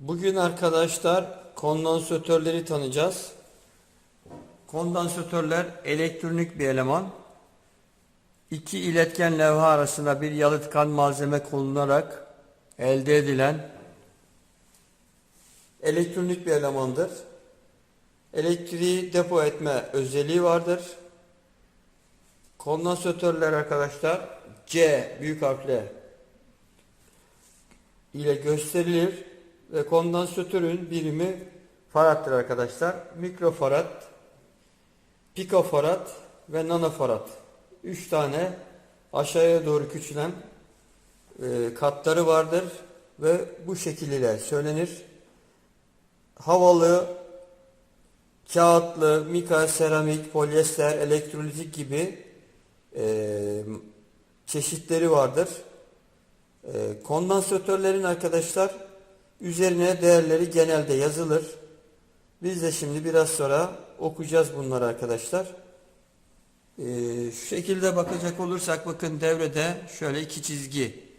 Bugün arkadaşlar kondansatörleri tanıyacağız. Kondansatörler elektronik bir eleman. İki iletken levha arasında bir yalıtkan malzeme konularak elde edilen elektronik bir elemandır. Elektriği depo etme özelliği vardır. Kondansatörler arkadaşlar C büyük harfle ile gösterilir ve kondansatörün birimi farattır arkadaşlar. Mikrofarad, pikofarad ve nanofarad. Üç tane aşağıya doğru küçülen e, katları vardır ve bu şekilde söylenir. Havalı, kağıtlı, mika, seramik, polyester, elektrolitik gibi e, çeşitleri vardır. E, kondansatörlerin arkadaşlar üzerine değerleri genelde yazılır. Biz de şimdi biraz sonra okuyacağız bunları arkadaşlar. E, şu şekilde bakacak olursak bakın devrede şöyle iki çizgi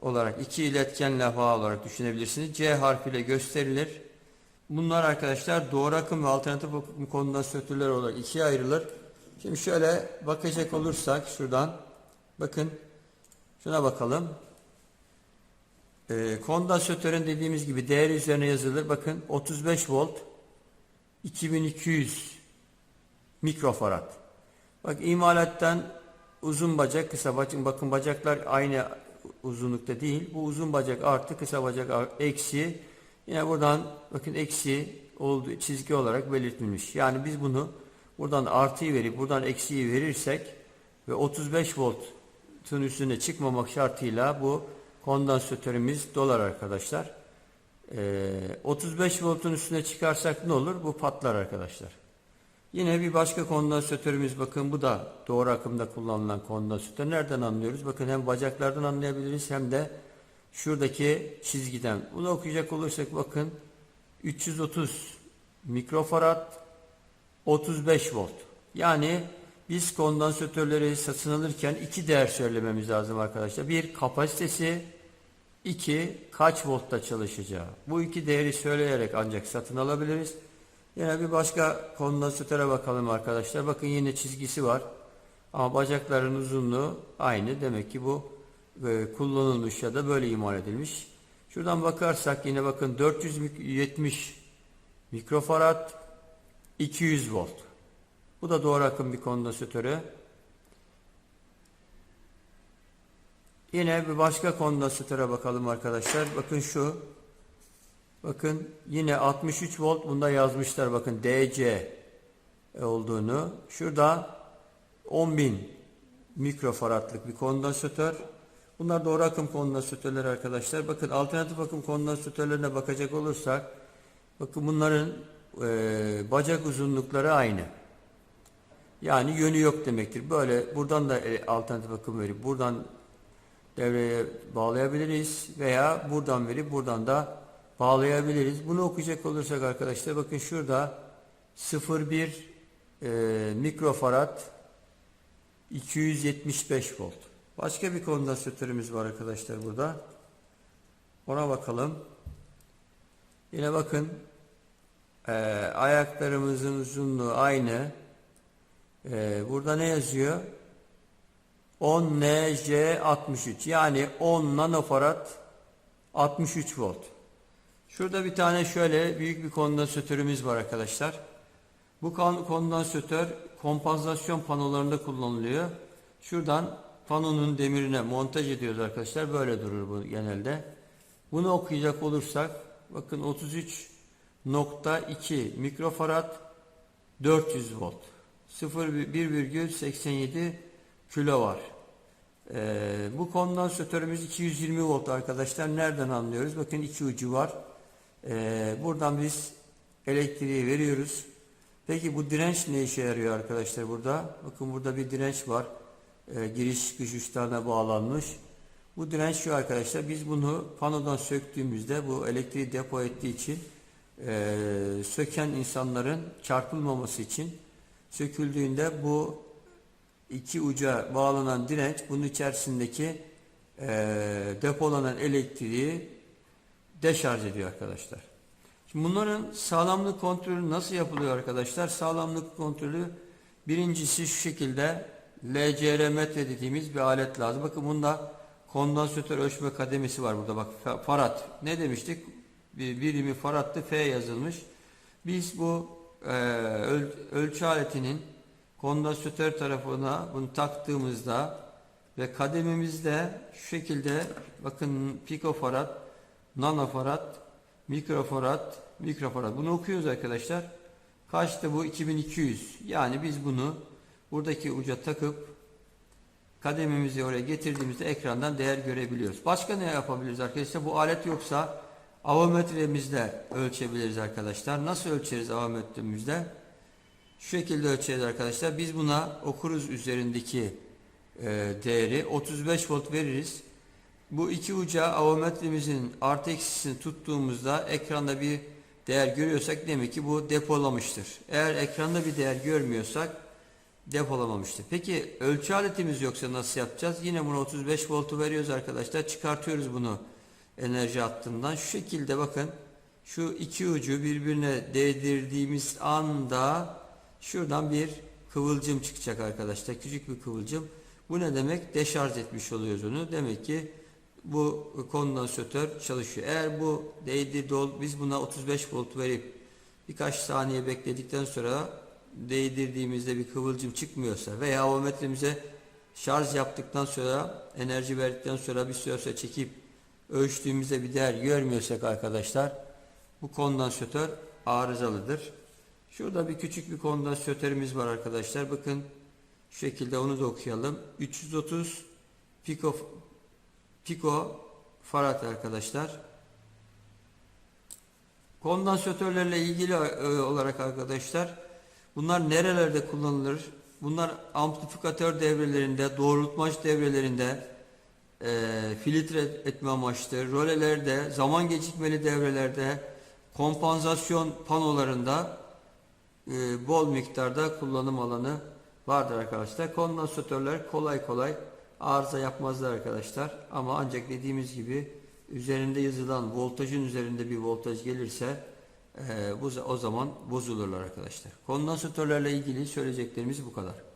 olarak iki iletken levha olarak düşünebilirsiniz. C harfiyle gösterilir. Bunlar arkadaşlar doğru akım ve alternatif akım kondansatörler olarak ikiye ayrılır. Şimdi şöyle bakacak olursak şuradan bakın şuna bakalım. E, kondansatörün dediğimiz gibi değeri üzerine yazılır. Bakın 35 volt 2200 mikrofarad. Bak imalattan uzun bacak kısa bacak bakın bacaklar aynı uzunlukta değil. Bu uzun bacak artı kısa bacak eksi. Yine buradan bakın eksi olduğu çizgi olarak belirtilmiş. Yani biz bunu buradan artıyı verip buradan eksiyi verirsek ve 35 voltun üstüne çıkmamak şartıyla bu kondansatörümüz dolar arkadaşlar. Ee, 35 voltun üstüne çıkarsak ne olur? Bu patlar arkadaşlar. Yine bir başka kondansatörümüz bakın bu da doğru akımda kullanılan kondansatör. Nereden anlıyoruz? Bakın hem bacaklardan anlayabiliriz hem de şuradaki çizgiden. Bunu okuyacak olursak bakın 330 mikrofarad 35 volt. Yani biz kondansatörleri satın alırken iki değer söylememiz lazım arkadaşlar. Bir kapasitesi, iki kaç voltta çalışacağı. Bu iki değeri söyleyerek ancak satın alabiliriz. Yine bir başka kondansatöre bakalım arkadaşlar. Bakın yine çizgisi var. Ama bacakların uzunluğu aynı. Demek ki bu e, kullanılmış ya da böyle imal edilmiş. Şuradan bakarsak yine bakın 470 mikrofarad 200 volt. Bu da doğru akım bir kondansatörü. Yine bir başka kondansatöre bakalım arkadaşlar. Bakın şu. Bakın yine 63 volt bunda yazmışlar bakın DC olduğunu. Şurada 10.000 mikrofaradlık bir kondansatör. Bunlar doğru akım kondansatörler arkadaşlar. Bakın alternatif akım kondansatörlerine bakacak olursak bakın bunların e, bacak uzunlukları aynı. Yani yönü yok demektir. Böyle buradan da e, alternatif akım verip buradan devreye bağlayabiliriz veya buradan verip buradan da bağlayabiliriz. Bunu okuyacak olursak arkadaşlar bakın şurada 0,1 e, mikrofarad 275 volt. Başka bir kondansatörümüz var arkadaşlar burada. Ona bakalım. Yine bakın e, ayaklarımızın uzunluğu aynı. E, burada ne yazıyor? 10 NJ63 yani 10 nanofarad 63 volt. Şurada bir tane şöyle büyük bir kondansatörümüz var arkadaşlar. Bu kon- kondansatör kompansasyon panolarında kullanılıyor. Şuradan panonun demirine montaj ediyoruz arkadaşlar. Böyle durur bu genelde. Bunu okuyacak olursak bakın 33.2 mikrofarad 400 volt. 0,1,87 kilo var. Ee, bu kondansatörümüz 220 volt arkadaşlar. Nereden anlıyoruz? Bakın iki ucu var. Ee, buradan biz elektriği veriyoruz. Peki bu direnç ne işe yarıyor arkadaşlar burada? Bakın burada bir direnç var. Ee, giriş çıkış uçlarına bağlanmış. Bu direnç şu arkadaşlar. Biz bunu panodan söktüğümüzde bu elektriği depo ettiği için e, söken insanların çarpılmaması için söküldüğünde bu iki uca bağlanan direnç bunun içerisindeki e, depolanan elektriği deşarj ediyor arkadaşlar. Şimdi bunların sağlamlık kontrolü nasıl yapılıyor arkadaşlar? Sağlamlık kontrolü birincisi şu şekilde LCR metre dediğimiz bir alet lazım. Bakın bunda kondansatör ölçme kademesi var burada bak fa- farad. Ne demiştik? Bir birimi farattı F yazılmış. Biz bu e, öl- ölçü aletinin kondansatör tarafına bunu taktığımızda ve kadememizde şu şekilde bakın pikofarad, nanofarad, mikrofarad, mikrofarad. Bunu okuyoruz arkadaşlar. Kaçtı bu? 2200. Yani biz bunu buradaki uca takıp kadememizi oraya getirdiğimizde ekrandan değer görebiliyoruz. Başka ne yapabiliriz arkadaşlar? Bu alet yoksa avometremizle ölçebiliriz arkadaşlar. Nasıl ölçeriz avometremizde? Şu şekilde ölçeriz arkadaşlar. Biz buna okuruz üzerindeki e, değeri 35 volt veririz. Bu iki uca avometremizin artı eksisini tuttuğumuzda ekranda bir değer görüyorsak demek ki bu depolamıştır. Eğer ekranda bir değer görmüyorsak depolamamıştır. Peki ölçü aletimiz yoksa nasıl yapacağız? Yine buna 35 voltu veriyoruz arkadaşlar. Çıkartıyoruz bunu enerji hattından. Şu şekilde bakın şu iki ucu birbirine değdirdiğimiz anda şuradan bir kıvılcım çıkacak arkadaşlar. Küçük bir kıvılcım. Bu ne demek? Deşarj etmiş oluyoruz onu. Demek ki bu kondansatör çalışıyor. Eğer bu değdi dol biz buna 35 volt verip birkaç saniye bekledikten sonra değdirdiğimizde bir kıvılcım çıkmıyorsa veya avometremize şarj yaptıktan sonra enerji verdikten sonra bir süre sonra çekip ölçtüğümüzde bir değer görmüyorsak arkadaşlar bu kondansatör arızalıdır. Şurada bir küçük bir kondansatörümüz var arkadaşlar. Bakın şu şekilde onu da okuyalım. 330 piko piko farad arkadaşlar. Kondansatörlerle ilgili e, olarak arkadaşlar bunlar nerelerde kullanılır? Bunlar amplifikatör devrelerinde, doğrultmaç devrelerinde, e, filtre etme amaçlı, rolelerde, zaman gecikmeli devrelerde, kompansasyon panolarında e, bol miktarda kullanım alanı vardır arkadaşlar. Kondansatörler kolay kolay arıza yapmazlar arkadaşlar. Ama ancak dediğimiz gibi üzerinde yazılan voltajın üzerinde bir voltaj gelirse e, bu o zaman bozulurlar arkadaşlar. Kondansatörlerle ilgili söyleyeceklerimiz bu kadar.